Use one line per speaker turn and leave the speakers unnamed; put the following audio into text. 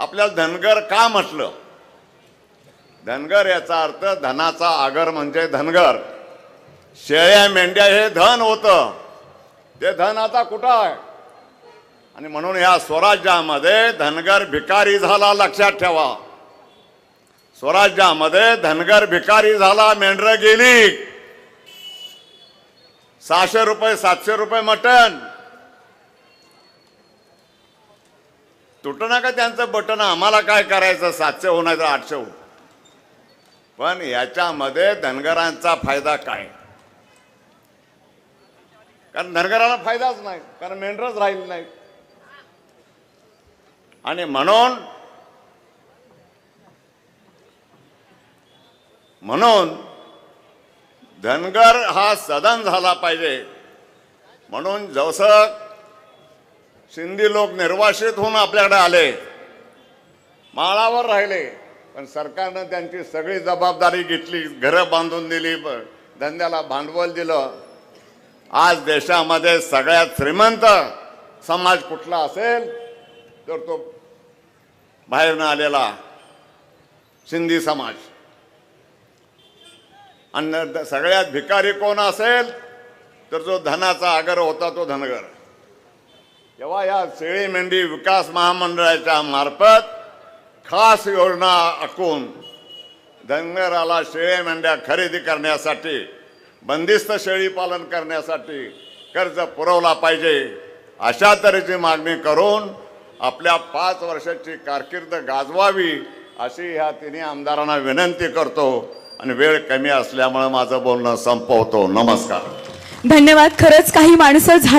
आपल्याला धनगर का म्हटलं? धनगर याचा अर्थ धनाचा आगर म्हणजे धनगर. शेळ्या मेंढ्या हे धन होतं. ते धन आता कुठं आहे? आणि म्हणून या स्वराज्यामध्ये धनगर भिकारी झाला लक्षात ठेवा. स्वराज्यामध्ये धनगर भिकारी झाला मेंढर गेली. सहाशे रुपये सातशे रुपये मटन तुटना का त्यांचं बटन आम्हाला काय करायचं? सातशे होऊ आठशे हो पण याच्यामध्ये धनगरांचा फायदा काय? कारण धनगराला फायदाच नाही. कारण मेंढरच राहील नाही. आणि म्हणून म्हणून धनगर हा सदन झाला पाहिजे. म्हणून जसं सिंधी लोक निर्वासित होऊन आपल्याकडे आले. माळावर राहिले. पण सरकारनं त्यांची सगळी जबाबदारी घेतली घरं बांधून दिली धंद्याला भांडवल दिलं. आज देशामध्ये सगळ्यात श्रीमंत समाज कुठला असेल? तर तो बाहेरनं आलेला सिंधी समाज. आणि सगळ्यात भिकारी कोण असेल? तर जो धनाचा आगर होता तो धनगर. तेव्हा या शेळी मेंढी विकास महामंडळाच्या मार्फत खास योजना आखून धनगराला शेळी मेंढ्या खरेदी करण्यासाठी बंदिस्त शेळी पालन करण्यासाठी कर्ज पुरवला पाहिजे अशा तऱ्हेची मागणी करून आपल्या पाच वर्षाची कारकीर्द गाजवावी अशी ह्या तिन्ही आमदारांना विनंती करतो आणि वेळ कमी असल्यामुळे माझं बोलणं संपवतो. नमस्कार.
धन्यवाद. खरंच काही माणसं झाड